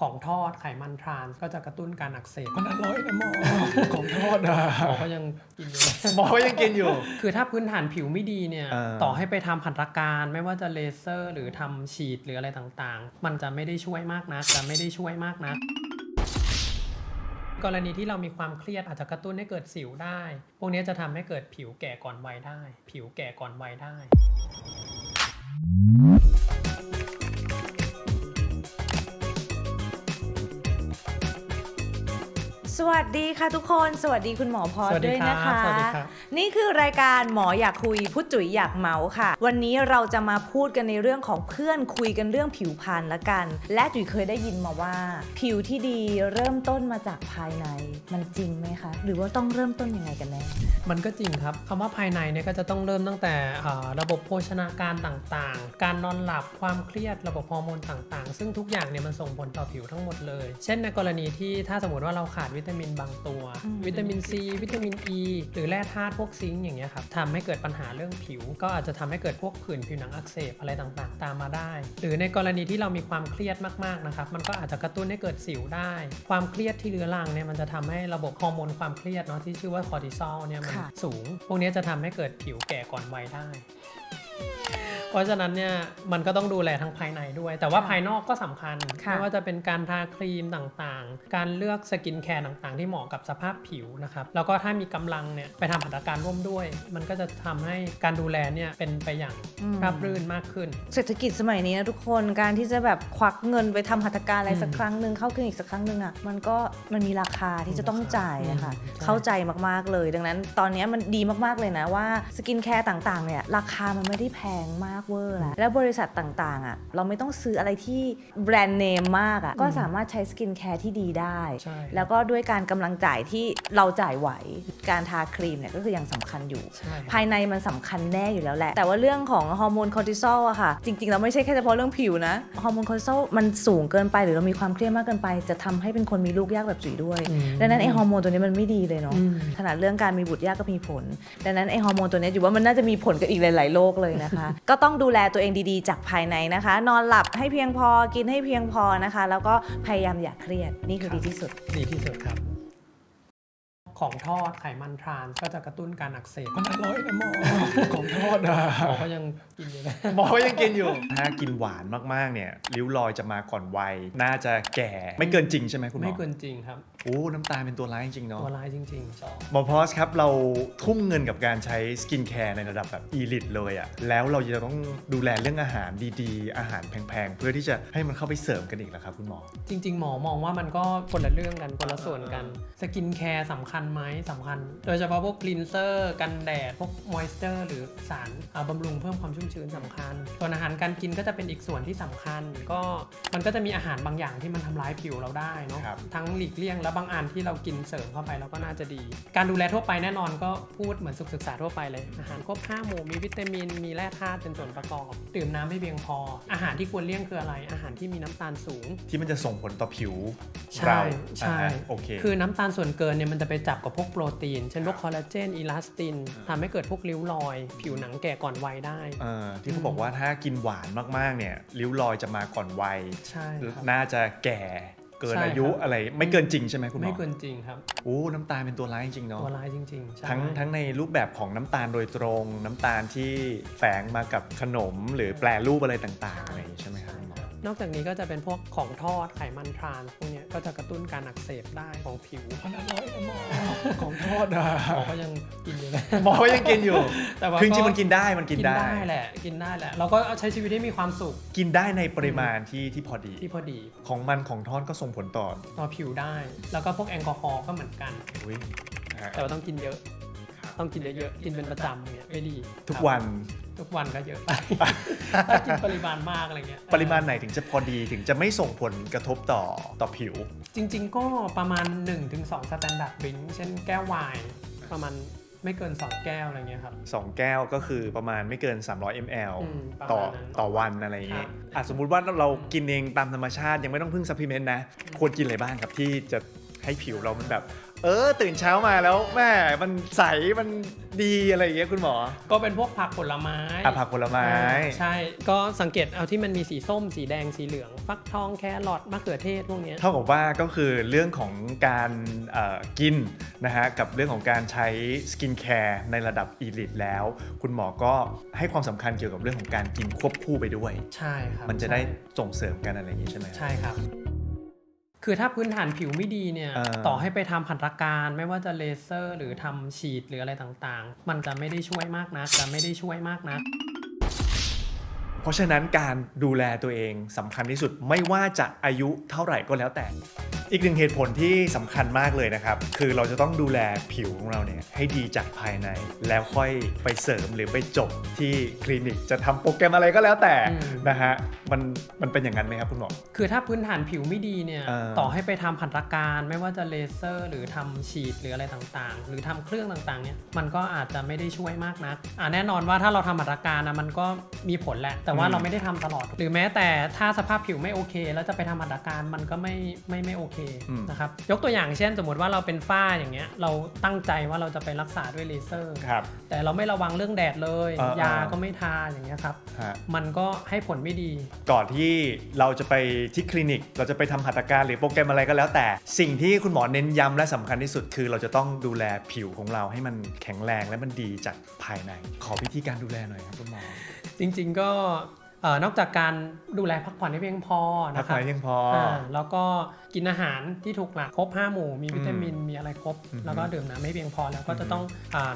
ของทอดไขมันทรานส์ก็จะกระตุ้นการอักเสบมันอร่อยนะหมอของทอดอะหมอก็ยังกินอยู่ หมอก็ยังกินอยู่ คือถ้าพื้นฐานผิวไม่ดีเนี่ยเออ ต่อให้ไปทำผัตถการไม่ว่าจะเลเซอร์ หรือทำฉีดหรืออะไรต่างๆ มันจะไม่ได้ช่วยมากนะจะไม่ได้ช่วยมากนะ กรณีที่เรามีความเครียดอาจจะกระตุ้นให้เกิดสิวได้ พวกนี้จะทำให้เกิดผิวแก่ก่อนวัยได้ ผิวแก่ก่อนวัยได้ สวัสดีค่ะทุกคน สวัสดีคุณหมอพอสวัสดีด้วยครับนะคะ สวัสดีครับ นี่คือรายการหมออยากคุยพูดจุ๋ยอยากเมาส์ค่ะ วันนี้เราจะมาพูดกันในเรื่องของเพื่อนคุยกันเรื่องผิวพรรณละกัน และจุ๋ยเคยได้ยินมาว่า ผิวที่ดีเริ่มต้นมาจากภายในมันจริงไหมคะ หรือว่าต้องเริ่มต้นยังไงกันแน่มันก็จริงครับคำว่าภายในเนี่ยก็จะต้องเริ่มตั้งแต่เอ่อระบบโภชนาการต่างๆ การนอนหลับความเครียดระบบฮอร์โมนต่างๆ ซึ่งทุกอย่างเนี่ยมันส่งผลต่อผิวทั้งหมดเลย เช่นในกรณีที่ถ้าสมมติว่าเราขาดวิตามินบางตัวอืมวิตามินซี วิตามินอ e, ีหรือแร่ธาตุพวกซิงค์อย่างเงี้ยครับทำให้เกิดปัญหาเรื่องผิว ก็อาจจะทำให้เกิดพวกผื่นผิวหนังอักเสบอะไรต่างๆ ตามมาได้ หรือในกรณีที่เรามีความเครียดมากๆนะครับมันก็อาจจะกระตุ้นให้เกิดสิวได้ ความเครียดที่เรื้อรังเนี่ยมันจะทำให้ระบบฮอร์โมนความเครียดเนาะที่ชื่อว่าคอร์ติซอลเนี่ยมันค่ะสูง พวกนี้จะทำให้เกิดผิวแก่ก่อนวัยได้ เพราะฉะนั้นเนี่ยมันก็ต้องดูแลทั้งภายในด้วย แต่ว่าค่ะภายนอกก็สำคัญค่ะไม่ว่าจะเป็นการทาครีมต่างๆ การเลือกสกินแคร์ต่างๆ ที่เหมาะกับสภาพผิวนะครับแล้วก็ถ้ามีกำลังเนี่ยไปทำหัตถการร่วมด้วย มันก็จะทำให้การดูแลเนี่ยเป็นไปอย่างอืมราบรื่นมากขึ้น เศรษฐกิจสมัยนี้นะทุกคนการที่จะแบบควักเงินไปทำหัตถการอะไรอืมสักครั้งหนึ่งเข้าคลินิกสักครั้งหนึ่งอะมันก็มันมีราคาที่จะต้องจ่ายนะคะอืมใช่เข้าใจมากๆเลย ดังนั้นตอนนี้มันดีมากๆเลยนะว่าสกินแคร์ต่างๆเนี่ยราคามันไม่ได้แพงมากเวอร์แล้วแล้วบริษัทต่างๆอะเราไม่ต้องซื้ออะไรที่แบรนด์เนมมากอะก็สามารถใช้สกินแคร์ที่ดีได้ ใช่ แล้วก็ด้วยการกำลังจ่ายที่เราจ่ายไหวการทาครีมเนี่ยก็คือยังสำคัญอยู่ ใช่ครับภายในมันสำคัญแน่อยู่แล้วแหละ แต่ว่าเรื่องของฮอร์โมนคอร์ติซอลอะค่ะ จริงๆเราไม่ใช่แค่เฉพาะเรื่องผิวนะ ฮอร์โมนคอร์ติซอลมันสูงเกินไปหรือเรามีความเครียดมากเกินไป จะทำให้เป็นคนมีลูกยากแบบจุ๋ยด้วย อืม ดังนั้นไอฮอร์โมนตัวนี้มันไม่ดีเลยเนาะ อืม ขนาดเรื่องการมีบุตรยากก็มีผล ดังนั้นไอฮอร์โมนตัวนี้อยู่ว่ามันน่าจะมีผลกับอีกหลาย ๆ โรคเลยนะคะ ก็ต้องดูแลตัวเองดีๆ จากภายในนะคะ นอนหลับให้เพียงพอกินให้เพียงพอนะคะ แล้วก็พยายามอย่าเครียดนี่คือดีที่สุด ดีที่สุดครับ ของทอดไขมันทรานส์ก็จะกระตุ้นการอักเสบมันอร่อยนะหมอของทอดอะหมอก็ยังกินอยู่เลยหมอก็ยังกินอยู่ ถ้ากินหวานมากๆเนี่ยริ้วรอยจะมาก่อนวัยน่าจะแก่ไม่เกินจริงใช่ไหมคุณหมอไม่เกินจริงครับ โอ้น้ำตาลเป็นตัวร้ายจริงๆเนาะตัวร้ายจริงๆชอบหมอพอสครับ เราทุ่มเงินกับการใช้สกินแคร์ในระดับแบบอีลิตเลยอะแล้วเราจะต้องดูแลเรื่องอาหารดีๆ อาหารแพงๆ เพื่อที่จะให้มันเข้าไปเสริมกันอีกแล้วครับคุณหมอ จริง ๆ หมอมองว่ามันก็คนละเรื่องกันคนละส่วนกันสกินแคร์สำคัญไหมสำคัญ โดยเฉพาะพวกคลีนเซอร์ กันแดด พวกมอยส์เจอร์หรือสารอ่าบำรุงเพิ่มความชุ่มชื้นสำคัญ ส่วนอาหารการกินก็จะเป็นอีกส่วนที่สำคัญ ก็มันก็จะมีอาหารบางอย่างที่มันทำร้ายผิวเราได้เนาะครับทั้งหลีกเลี่ยงและบางอันที่เรากินเสริมเข้าไปเราก็น่าจะดี การดูแลทั่วไปแน่นอนก็พูดเหมือนสุขศึกษาทั่วไปเลย อาหารครบห้าหมู่มีวิตามิน มีแร่ธาตุเป็นส่วนประกอบ ดื่มน้ำให้เพียงพอ อาหารที่ควรเลี่ยงคืออะไร อาหารที่มีน้ำตาลสูง ที่มันจะส่งผลต่อผิวใช่เราใช่อ่าโอเคคือน้ำตาลส่วนเกินเนี่ยมันจะไปจับกับพวกโปรตีน เช่นพวกคอลลาเจนอีลาสตินทำให้เกิดพวกริ้วรอย ผิวหนังแก่ก่อนวัยได้เอ่อที่เขาบอกว่าถ้ากินหวานมากๆเนี่ยริ้วรอยจะมาก่อนวัยใช่ครับน่าจะแก่ เกินใช่อายุครับ อะไรไม่เกินจริงใช่ไหมคุณหมอไม่เกินจริงครับ โอ้น้ำตาลเป็นตัวร้ายจริงๆเนาะ ตัวร้ายจริงๆใช่ทั้งทั้งในรูปแบบของน้ำตาลโดยตรง น้ำตาลที่แฝงมากับขนมหรือแปรรูปอะไรต่างๆอะไรอย่างนี้ใช่ไหมครับคุณหมอ นอกจากนี้ก็จะเป็นพวกของทอดไขมันทรานส์พวกเนี้ยก็จะกระตุ้นการอักเสบได้ของผิวมันอร่อยนะหมอของทอดอะหมอก็ยังกินอยู่เลยหมอก็ยังกินอยู่ แต่ว่าคือจริงๆมันกินได้มันกินได้แหละกินได้แหละเราก็ใช้ชีวิตให้มีความสุข กินได้ในปริมาณที่ที่พอดีที่พอดีของมันของทอดก็ส่งผลต่อต่อผิวได้ แล้วก็พวกแอลกอฮอล์ก็เหมือนกันอุ๊ยนะฮะแต่ว่าต้องกินเยอะต้องกินเยอะๆกินเป็นประจำเนี่ยไม่ดี ทุกครับวันทุก วันก็เยอะไป ถ้ากินปริมาณมากอะไรเงี้ยปริมาณไหนถึงจะพอดีถึงจะไม่ส่งผลกระทบต่อต่อผิว จริง ๆ ก็ประมาณ 1-2สแตนดาร์ดบิงเช่นแก้วไวน์ประมาณไม่เกิน 2 แก้วอะไรเงี้ยครับ2แก้วก็คือประมาณไม่เกิน 300 ml อืมประมาณต่อนั้นต่อวันอะไรอย่างเงี้ยครับอะสมมุติว่าเรากินเองตามธรรมชาติยังไม่ต้องพึ่งซัพพลีเมนต์นะ ควรกินอะไรบ้างครับที่จะให้ผิวเรามันแบบ เออ ตื่นเช้ามาแล้วแม่มันใสมันดีอะไรอย่างเงี้ยคุณหมอก็เป็นพวกผักผลไม้อะผักผลไม้อ่าใช่ ก็สังเกตเอาที่มันมีสีส้ม สีแดงสีเหลือง ฟักทองแครอทมะเขือเทศพวกเนี้ย เท่ากับว่าก็คือเรื่องของการเอ่อกินนะฮะกับเรื่องของการใช้สกินแคร์ในระดับอีลิตแล้ว คุณหมอก็ให้ความสำคัญเกี่ยวกับเรื่องของการกินควบคู่ไปด้วย ใช่ครับมันจะได้ใช่ส่งเสริมกันอะไรอย่างนี้ใช่ไหมใช่ครับ คือถ้าพื้นฐานผิวไม่ดีเนี่ย เออ ต่อให้ไปทำหัตถการไม่ว่าจะเลเซอร์ หรือทำฉีดหรืออะไรต่างๆ มันจะไม่ได้ช่วยมากนะจะไม่ได้ช่วยมากนะ เพราะฉะนั้นการดูแลตัวเองสำคัญที่สุดไม่ว่าจะอายุเท่าไหร่ก็แล้วแต่ อีกหนึ่งเหตุผลที่สำคัญมากเลยนะครับ คือเราจะต้องดูแลผิวของเราเนี่ยให้ดีจากภายใน แล้วค่อยไปเสริมหรือไปจบที่คลินิก จะทำโปรแกรมอะไรก็แล้วแต่อืมนะฮะมันมันเป็นอย่างนั้นไหมครับคุณหมอคือถ้าพื้นฐานผิวไม่ดีเนี่ยเออต่อให้ไปทำหัตถการไม่ว่าจะเลเซอร์ หรือทำฉีดหรืออะไรต่างๆ หรือทำเครื่องต่างๆเนี่ยมันก็อาจจะไม่ได้ช่วยมากนักอ่าแน่นอนว่าถ้าเราทำหัตถการนะมันก็มีผลแหละ แต่ว่าเราไม่ได้ทำตลอด หรือแม้แต่ถ้าสภาพผิวไม่โอเค แล้วจะไปทำหัตถการมันก็ไม่ไม่ไม่โอเคอืมนะครับยกตัวอย่างเช่น สมมติว่าเราเป็นฝ้าอย่างเงี้ยเราตั้งใจว่าเราจะไปรักษาด้วยเลเซอร์ ครับ แต่เราไม่ระวังเรื่องแดดเลย เออเออยาก็ไม่ทาอย่างเงี้ยครับฮะ มันก็ให้ผลไม่ดี ก่อนที่เราจะไปที่คลินิก เราจะไปทำหัตถการหรือโปรแกรมอะไรก็แล้วแต่ สิ่งที่คุณหมอเน้นย้ำและสำคัญที่สุด คือเราจะต้องดูแลผิวของเราให้มันแข็งแรงและมันดีจากภายใน ขอวิธีการดูแลหน่อยครับคุณหมอจริงๆก็เอ่อนอกจากการดูแลพักผ่อนให้เพียงพอพักนะคผ่รัอบนให้เพียงพออาแล้วก็ กินอาหารที่ถูกหลักครบ 5 หมู่มีวิตามินมีอะไรครบอืมแล้วก็ดื่มน้ำไม่เพียงพอแล้วก็จะต้อง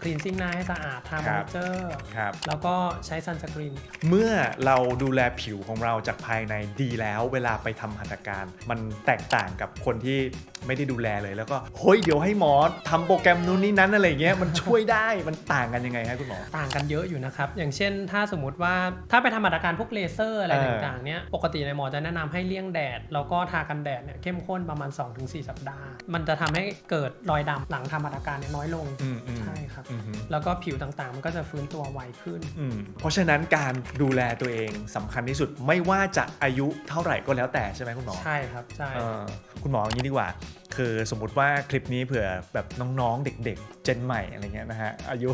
คลีนซิ่งหน้าให้สะอาดทามครัอบเจอร์ครับแล้วก็ใช้ซันสกรีนเมื่อเราดูแลผิวของเราจากภายในดีแล้ว เวลาไปทำหัตถการมันแตกต่างกับคนที่ไม่ได้ดูแลเลยแล้วก็เฮ้ยเดี๋ยวให้หมอทำโปรแกรมนู้นนี่นั้นอะไรอย่างเงี้ยมันช่วยได้มันต่างกันยังไงครับคุณหมอต่างกันเยอะอยู่นะครับ อย่างเช่น ถ้าสมมติว่าถ้าไปทำหัตถการพวกเลเซอร์อะไรเออต่างๆเนี่ยปกติในยหมอจะแนะนำให้เลี่ยงแดดแล้วก็ทากันแดดเนี่ยเข้มข้นประมาณ 2-4 สัปดาห์ มันจะทำให้เกิดรอยดำหลังทำหัตถการเนี่ยน้อยลงอืมอืมใช่ครับอืมฮึแล้วก็ผิวต่างๆ มันก็จะฟื้นตัวไวขึ้นอืมเพราะฉะนั้นการดูแลตัวเองสำคัญที่สุดไม่ว่าจะอายุเท่าไหร่ก็แล้วแต่ใช่ไหมคุณหมอใช่ครับใช่เออคุณหมออย่างนี้ดีกว่าคือสมมุติว่าคลิปนี้เผื่อแบบน้องๆ เด็กๆ เจนใหม่อะไรเงี้ยนะฮะ อายุ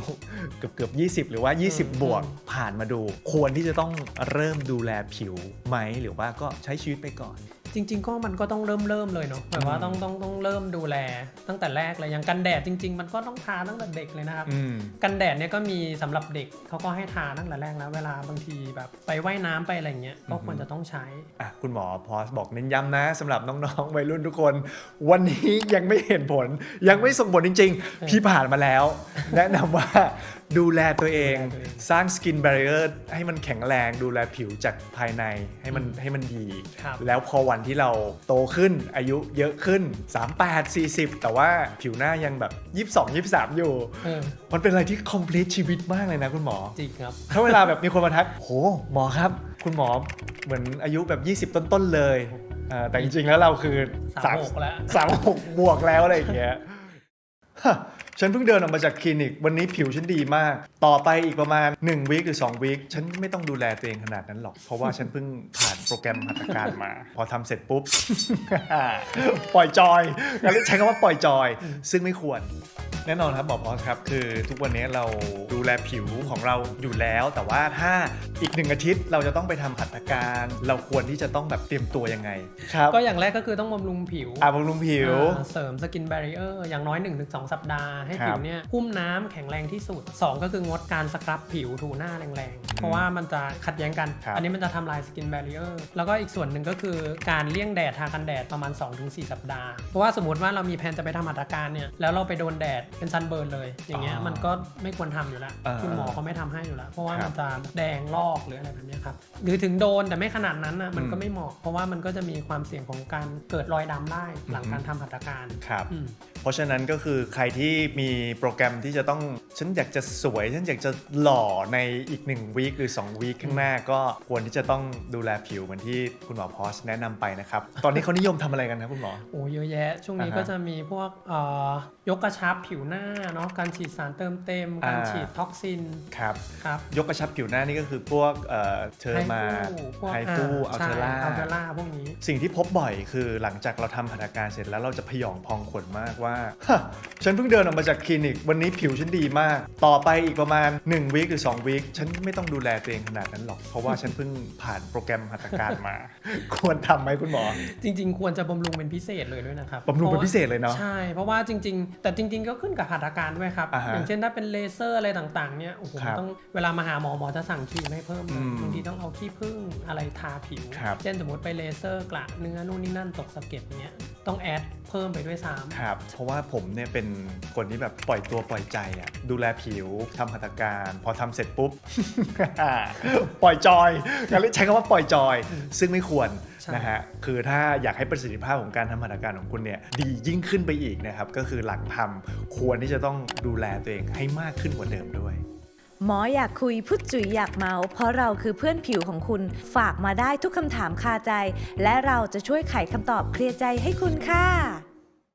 เกือบเกือบ20 หรือว่า 20 บวกผ่านมาดู ควรที่จะต้องเริ่มดูแลผิวไหม หรือว่าก็ใช้ชีวิตไปก่อน จริง ๆ ก็มันก็ต้องเริ่มเริ่มเลยเนาะแบบว่าอืมต้องต้องต้องเริ่มดูแล ตั้งแต่แรกเลยอย่างกันแดดจริง ๆ มันก็ต้องทาตั้งแต่เด็กเลยนะครับ อืม กันแดดเนี่ยก็มีสำหรับเด็กเขาก็ให้ทาตั้งแต่แรกแล้วเวลาบางทีแบบไปว่ายน้ำไปอะไรเงี้ยก็ควรจะต้องใช้ อะคุณหมอพอสบอกเน้นย้ำนะสำหรับน้องๆวัยรุ่นทุกคน วันนี้ยังไม่เห็นผล ยังไม่ส่งผลจริง ๆ พี่ผ่านมาแล้ว แนะนำว่าดูแลตัวเองดูแลตัวเอง สร้างสกิน b บ r เ i อร์ให้มันแข็งแรงดูแลผิวจากภายในให้มันให้มันดี ครับ แล้วพอวันที่เราโตขึ้นอายุเยอะขึ้น 38 40 แต่ว่าผิวหน้ายังแบบ 22 23 อยู่ เออมันเป็นอะไรที่ complete ชีวิตมากเลยนะคุณหมอ จริงครับ ถ้าเวลาแบบมีคนมาทัก โห หมอครับ คุณหมอเหมือนอายุแบบ 20 ต้นๆเลยอ่าแต่จริงๆแล้วเราคือ36แล้ว สามหกบวกแล้วอะไรอย่างเงี้ยฮะ ฉันเพิ่งเดินออกมาจากคลินิก วันนี้ผิวฉันดีมาก ต่อไปอีกประมาณ1วีคหรือ2วีคฉันไม่ต้องดูแลตัวเองขนาดนั้นหรอก เพราะว่าฉันเพิ่งผ่านโปรแกรมหัตถการมา พอทำเสร็จปุ๊บ ปล่อยจอยงั้นใช้คำว่าปล่อยจอย ซึ่งไม่ควร แน่นอนครับหมอพอสครับคือทุกวันนี้เราดูแลผิวของเราอยู่แล้ว แต่ว่าถ้าอีกหนึ่งอาทิตย์เราจะต้องไปทำหัตถการ เราควรที่จะต้องแบบเตรียมตัวยังไง ครับก็อย่างแรกก็คือต้องบำรุงผิวอาบำรุงผิว อ่าเสริมสกินแบรีเออร์อย่างน้อย 1-2 สัปดาห์ให้ครับผิวเนี่ยหุ้มน้ำแข็งแรงที่สุด 2 ก็คืองดการสครับผิวถูหน้าแรงๆ เพราะว่ามันจะขัดแย้งกัน ครับ อันนี้มันจะทำลายสกินแบรีเออร์แล้วก็อีกส่วนหนึ่งก็คือการเลี่ยงแดดทากันแดดประมาณ 2-4 สัปดาห์ เพราะว่าสมมติว่าเรามีแผนจะไปทำหัตถการเนี่ยแล้วเราไปโดนแดดเป็นซันเบิร์นเลย อย่างเงี้ยอ๋อมันก็ไม่ควรทำอยู่แล้วอ่าคุณหมอเขาไม่ทำให้อยู่แล้ว เพราะว่าครับมันจะแดงลอกหรืออะไรแบบเนี้ยครับหรือถึงโดนแต่ไม่ขนาดนั้นนะมันก็อืมไม่เหมาะ เพราะว่ามันก็จะมีความเสี่ยงของการเกิดรอยดำได้หลังอือฮึการทำหัตถการครับอืมเพราะฉะนั้นก็คือใครที่มีโปรแกรมที่จะต้องฉันอยากจะสวย ฉันอยากจะหล่อในอีก1วีคหรือ2วีคข้างหน้าก็ควรที่จะต้องดูแลผิวเหมือนที่คุณหมอพอสแนะนำไปนะครับ ตอนนี้เขานิยมทำอะไรกันครับคุณหมอ โอ้เยอะแยะ ช่วงนี้อ่าฮะก็จะมีพวกเอ่อยกกระชับผิววหน้าเนาะการฉีดสารเติมเต็ม การอ่าฉีดท็อกซินครับครับยกกระชับผิวหน้านี่ก็คือพวกเอ่อเทอร์มาพวกไฮฟูอัลเทอร่าอัลเทอร่าพวกนี้ สิ่งที่พบบ่อยคือหลังจากเราทำหัตถการเสร็จแล้วเราจะพยองพองขนมากว่าฮะฉันเพิ่งเดินออกมาจากคลินิก วันนี้ผิวฉันดีมาก ต่อไปอีกประมาณ1วีคหรือ2วีคฉันไม่ต้องดูแลตัวเองขนาดนั้นหรอก เพราะว่าฉันเพิ่งผ่านโปรแกรมหัตถการมา ควรทำไหมคุณหมอ จริง ๆ ควรจะบำรุงเป็นพิเศษเลยด้วยนะครับบำรุงเป็นพิเศษเลยเนาะใช่เพราะว่าจริง ๆ แต่จริง ๆ ก็ขึ้นกับหัตถการด้วยครับ อ่าฮะอย่างเช่นถ้าเป็นเลเซอร์อะไรต่างๆเนี่ยโอ้โหครับต้องเวลามาหาหมอหมอจะสั่งครีมให้เพิ่มเลอืยมบางทีต้องเอาขี้ผึ้งอะไรทาผิว ครับเช่นสมมติไปเลเซอร์กระเนื้อนู่นนี่นั่นตกสะเก็ดเนี้ยต้องแอดเพิ่มไปด้วยซ้ำ ครับ เพราะว่าผมเนี่ยเป็นคนที่แบบปล่อยตัวปล่อยใจอะดูแลผิวทำหัตถการ พอทำเสร็จปุ๊บ ปล่อยจอยงั้นใช้คำว่าปล่อยจอย ซึ่งไม่ควรใช่นะฮะคือถ้าอยากให้ประสิทธิภาพของการทำหัตถการของคุณเนี่ยดียิ่งขึ้นไปอีกนะครับ ก็คือหลังทำควรที่จะต้องดูแลตัวเองให้มากขึ้นกว่าเดิมด้วยหมออยากคุยพุทธจุ๋ยอยากเมาส์เพราะเราคือเพื่อนผิวของคุณ ฝากมาได้ทุกคำถามคาใจ และเราจะช่วยไขคำตอบเคลียร์ใจให้คุณค่ะ